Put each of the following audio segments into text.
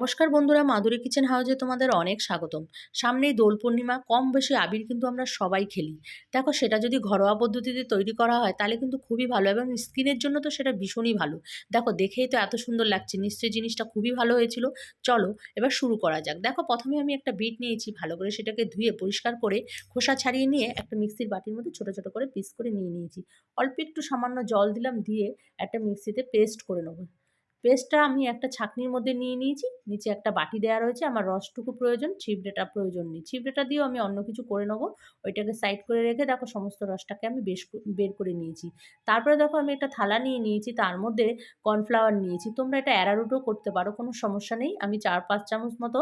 নমস্কার বন্ধুরা, মাধুরী কিচেন হাউজে তোমাদের অনেক স্বাগতম। সামনেই দোল পূর্ণিমা, কম বেশি আবির কিন্তু আমরা সবাই খেলি। দেখো, সেটা যদি ঘরোয়া পদ্ধতিতে তৈরি করা হয়, তাহলে কিন্তু খুবই ভালো এবং স্কিনের জন্য তো সেটা ভীষণই ভালো। দেখো, দেখেই তো এত সুন্দর লাগছে, নিশ্চয়ই জিনিসটা খুবই ভালো হয়েছিল। চলো, এবার শুরু করা যাক। দেখো, প্রথমে আমি একটা বিট নিয়েছি, ভালো করে সেটাকে ধুয়ে পরিষ্কার করে খোসা ছাড়িয়ে নিয়ে একটা মিক্সির বাটির মধ্যে ছোটো ছোটো করে পিস করে নিয়ে নিয়েছি। অল্প একটু সামান্য জল দিলাম, দিয়ে একটা মিক্সিতে পেস্ট করে নেব। পেস্টটা আমি একটা ছাঁকনির মধ্যে নিয়ে নিয়েছি। নিচে একটা বাটি দেওয়া রয়েছে। আমার রসটুকু প্রয়োজন ছিবড়েটা প্রয়োজন নেই। ছিপড়েটা দিয়েও আমি অন্য কিছু করে নেব। ওইটাকে সাইড করে রেখে দেখো সমস্ত রসটাকে আমি বেশ বের করে নিয়েছি। তারপরে দেখো আমি একটা থালা নিয়ে নিয়েছি। তার মধ্যে কর্নফ্লাওয়ার নিয়েছি। তোমরা এটা অ্যারারুটও করতে পারো, কোনো সমস্যা নেই। আমি চার পাঁচ চামচ মতো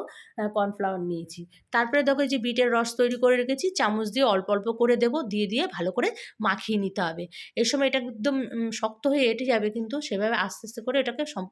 কর্নফ্লাওয়ার নিয়েছি। তারপরে দেখো যে বিটের রস তৈরি করে রেখেছি। চামচ দিয়ে অল্প অল্প করে দেবো। দিয়ে দিয়ে ভালো করে মাখিয়ে নিতে হবে। এই সময় এটা একদম শক্ত হয়ে এটে যাবে কিন্তু সেভাবে আস্তে আস্তে করে এটাকে সম্পূর্ণ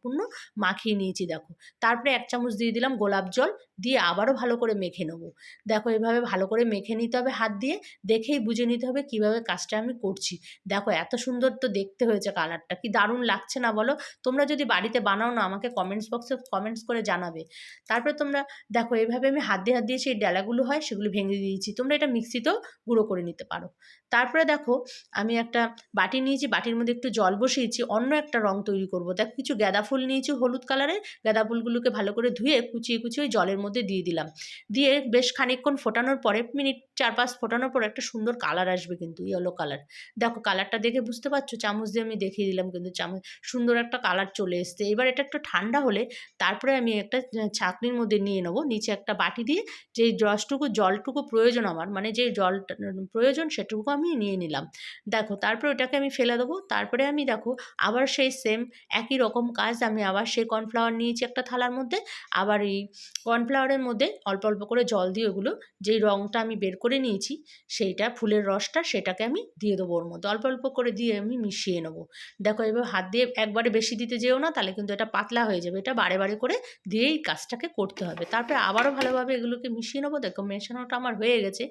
মাখিয়ে নিয়েছি, দেখো। তারপরে এক চামচ দিয়ে দিলাম গোলাপ জল, দিয়ে আবারও ভালো করে মেখে নেব। দেখো, এভাবে ভালো করে মেখে নিতে হবে হাত দিয়ে, দেখেই বুঝে নিতে হবে কীভাবে কাজটা আমি করছি। দেখো, এত সুন্দর তো দেখতে হয়েছে কালারটা, কি দারুণ লাগছে না বলো? তোমরা যদি বাড়িতে বানাও না, আমাকে কমেন্টস বক্সে কমেন্টস করে জানাবে। তারপরে তোমরা, দেখো এইভাবে আমি হাত দিয়ে হাত দিয়ে সেই ডালাগুলো হয়, সেগুলো ভেঙে দিয়েছি। তোমরা এটা মিক্সিতেও গুঁড়ো করে নিতে পারো। তারপরে দেখো, আমি একটা বাটি নিয়েছি, বাটির মধ্যে একটু জল বসিয়েছি, অন্য একটা রং তৈরি করব। দেখো, কিছু গাঁদা ফুল নিয়েছি হলুদ কালারের। গাঁদা ফুলগুলোকে ভালো করে ধুয়ে কুচিয়ে কুচিয়ে জলের মধ্যে দিয়ে দিলাম। দিয়ে বেশ খানিকক্ষণ ফোটানোর পরে, মিনিট চার পাঁচ ফোটানোর পর একটা সুন্দর কালার আসবে কিন্তু ইয়েলো কালার। দেখো কালারটা দেখে বুঝতে পারছ? চামচ দিয়ে আমি দেখিয়ে দিলাম কিন্তু চামচ, সুন্দর একটা কালার চলে এসছে। এবার এটা একটু ঠান্ডা হলে তারপরে আমি একটা ছাঁকনির মধ্যে নিয়ে নেব। নিচে একটা বাটি দিয়ে যেই রসটুকু, জলটুকু প্রয়োজন আমার মানে যে জল প্রয়োজন সেটুকু আমি নিয়ে নিলাম। দেখো, তারপরে ওটাকে আমি ফেলে দেবো। তারপরে আমি দেখো, আবার সেই সেম একই রকম কাজ আমি আবার সেই কর্নফ্লাওয়ার নিয়েছি একটা থালার মধ্যে। আবার এই কর্নফ্লাওয়ারের মধ্যে অল্প অল্প করে জল দিয়ে ওগুলো, যেই রঙটা আমি বের করে নিয়েছি, সেইটা ফুলের রসটা সেটাকে আমি দিয়ে দেবো ওর মধ্যে। অল্প অল্প করে দিয়ে আমি মিশিয়ে নেব। দেখো এবার হাত দিয়ে একবারে বেশি দিতে যেও না, তাহলে কিন্তু এটা পাতলা হয়ে যাবে। এটা বারে বারে করে দিয়েই কাজটাকে করতে হবে। তারপরে আবারও ভালোভাবে এগুলোকে মিশিয়ে নেব। দেখো, মেশানোটা আমার হয়ে গেছে।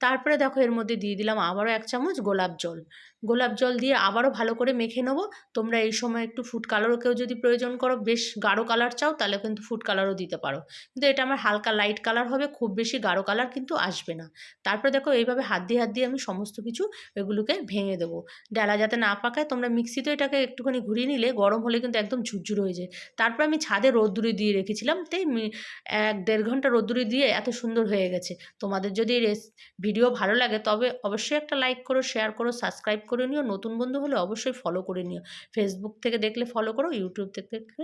তারপরে দেখো, এর মধ্যে দিয়ে দিলাম আবারও এক চামচ গোলাপ জল। গোলাপ জল দিয়ে আবারও ভালো করে মেখে নেব। তোমরা এই সময় একটু ফুড কালারও কেউ যদি প্রয়োজন করো, বেশ গাঢ় কালার চাও, তাহলে কিন্তু ফুড কালারও দিতে পারো। কিন্তু এটা আমার হালকা লাইট কালার হবে, খুব বেশি গাঢ় কালার কিন্তু আসবে না। তারপরে দেখো, এইভাবে হাত দিয়ে হাত দিয়ে আমি সমস্ত কিছু এগুলোকে ভেঙে দেবো। ডালা যাতে না পাকায়, তোমরা মিক্সিতে এটাকে একটুখানি ঘুরিয়ে নিলে, গরম হলে কিন্তু একদম ঝুরঝুর হয়ে যায়। তারপর আমি ছাদে রোদ্দুরে দিয়ে রেখেছিলাম তাই এক দেড় ঘণ্টা রোদ্দুরে দিয়ে এত সুন্দর হয়ে গেছে। তোমাদের যদি ভিডিও ভালো লাগে, তবে অবশ্যই একটা লাইক করো শেয়ার করো সাবস্ক্রাইব করে নিও। নতুন বন্ধু হলে অবশ্যই ফলো করে নিও। ফেসবুক থেকে দেখলে ফলো করো ইউটিউব থেকে দেখলে